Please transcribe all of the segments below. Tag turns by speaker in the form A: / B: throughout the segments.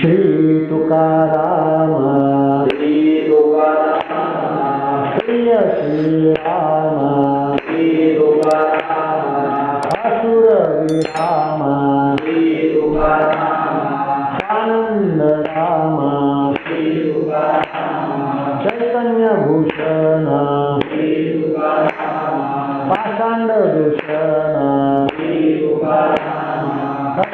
A: श्री तुकाराम
B: श्री तुकाराम
A: प्रिय श्री राम
B: श्री तुकाराम
A: असुर विराम
B: श्री तुकाराम
A: आनंद राम
B: श्री तुकाराम
A: चैतन्य भूषण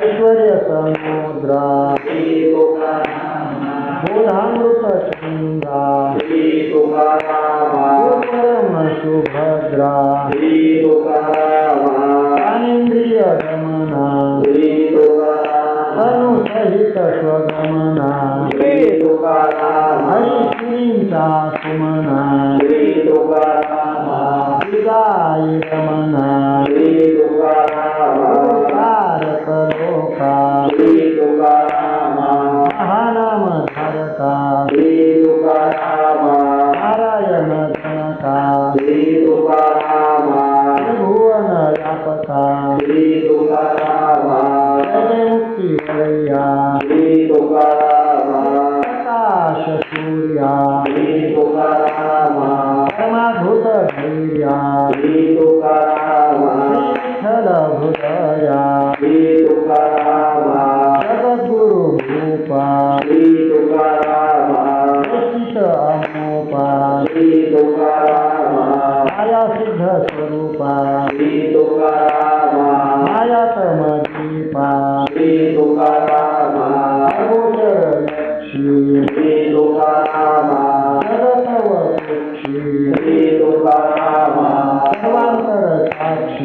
A: ऐश्वर्य समुद्रा मूलामृत चंद्रा सुभद्रा ज्ञानेन्द्रिय गमना अनुसहित स्वगमना
B: हरिश्रीता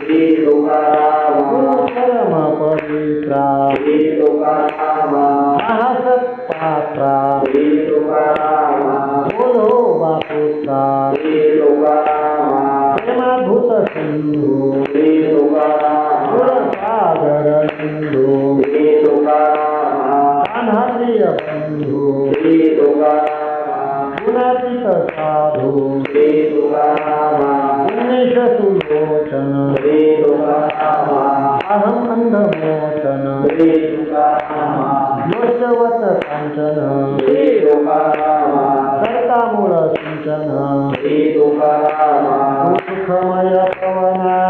A: Ini Tuhan
B: योग्यवत सिंचन.
A: कर्ता मूळ सिंचन सुखमय पवना.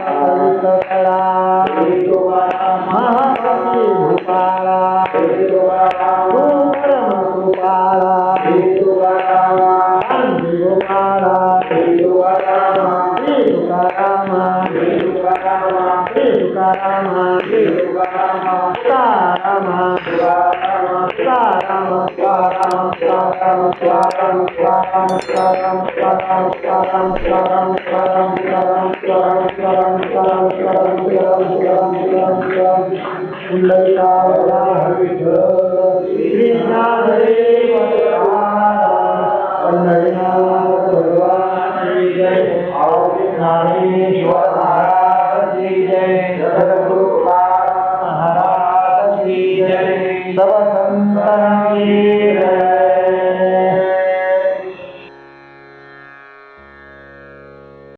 B: हरे तुकाराम हरे तुकाराम हरे तुकाराम तुकाराम तुकाराम तुकाराम तुकाराम तुकाराम तुकाराम तुकाराम तुकाराम तुकाराम तुकाराम तुकाराम तुकाराम तुकाराम तुकाराम तुकाराम तुकाराम